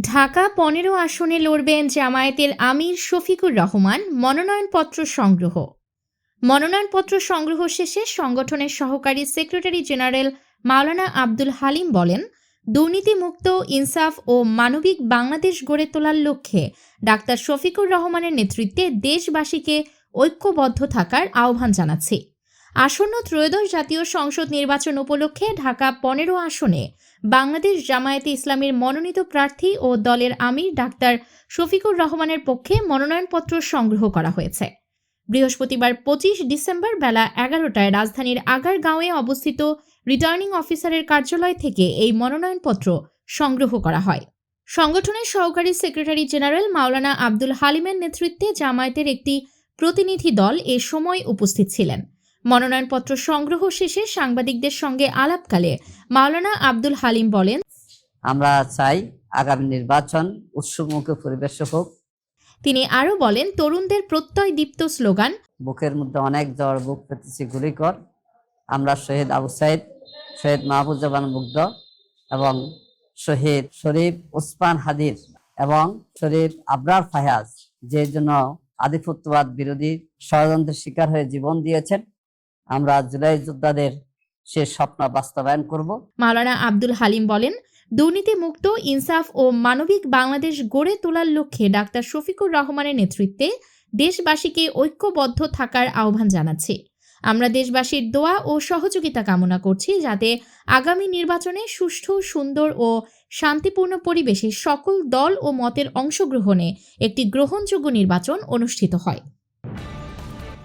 ঢাকা পনেরো আসনে লড়বেন জামায়াতের আমির শফিকুর রহমান, মনোনয়নপত্র সংগ্রহ। মনোনয়নপত্র সংগ্রহ শেষে সংগঠনের সহকারী সেক্রেটারি জেনারেল মাওলানা আব্দুল হালিম বলেন, দুর্নীতিমুক্ত, ইনসাফ ও মানবিক বাংলাদেশ গড়ে তোলার লক্ষ্যে ডাক্তার শফিকুর রহমানের নেতৃত্বে দেশবাসীকে ঐক্যবদ্ধ থাকার আহ্বান জানাচ্ছি। আসন্ন ত্রয়োদশ জাতীয় সংসদ নির্বাচন উপলক্ষে ঢাকা পনেরো আসনে বাংলাদেশ জামায়াতে ইসলামের মনোনীত প্রার্থী ও দলের আমির ডাক্তার শফিকুর রহমানের পক্ষে মনোনয়নপত্র সংগ্রহ করা হয়েছে। বৃহস্পতিবার পঁচিশ ডিসেম্বর বেলা এগারোটায় রাজধানীর আগারগাঁওয়ে অবস্থিত রিটার্নিং অফিসারের কার্যালয় থেকে এই মনোনয়নপত্র সংগ্রহ করা হয়। সংগঠনের সহকারী সেক্রেটারি জেনারেল মাওলানা আব্দুল হালিমের নেতৃত্বে জামায়াতের একটি প্রতিনিধি দল এ সময় উপস্থিত ছিলেন। মনোনয়নপত্র সংগ্রহ শেষে সাংবাদিকদের সঙ্গে আলাপকালে মাওলানা আব্দুল হালিম বলেন আমরা চাই আগামী নির্বাচন উৎসবমুখী পরিবেশ হোক। তিনি আরও বলেন তরুণদের প্রত্যয় দীপ্ত স্লোগান বুকের মধ্যে অনেক জ্বর বুক পেতেছি গুলি কর। আমরা শহীদ আবু সাইদ শহীদ মাহবুজ্জামান মুগ্ধ এবং শহীদ শরীফ উসমান হাদির এবং শরীফ আবরার ফায়াজ যে জন্য আধিপত্যবাদ বিরোধী ষড়যন্ত্রের শিকার হয়ে জীবন দিয়েছেন। আমরা জুলাই যোদ্ধাদের সে স্বপ্ন বাস্তবায়ন করব। মাওলানা আব্দুল হালিম বলেন, দুর্নীতিমুক্ত, ইনসাফ ও মানবিক বাংলাদেশ গড়ে তোলার লক্ষ্যে ডাক্তার শফিকুর রহমানের নেতৃত্বে দেশবাসীকে ঐক্যবদ্ধ থাকার আহ্বান জানাচ্ছে। আমরা দেশবাসীর দোয়া ও সহযোগিতা কামনা করছি যাতে আগামী নির্বাচনে সুষ্ঠু, সুন্দর ও শান্তিপূর্ণ পরিবেশে সকল দল ও মতের অংশগ্রহণে একটি গ্রহণযোগ্য নির্বাচন অনুষ্ঠিত হয়।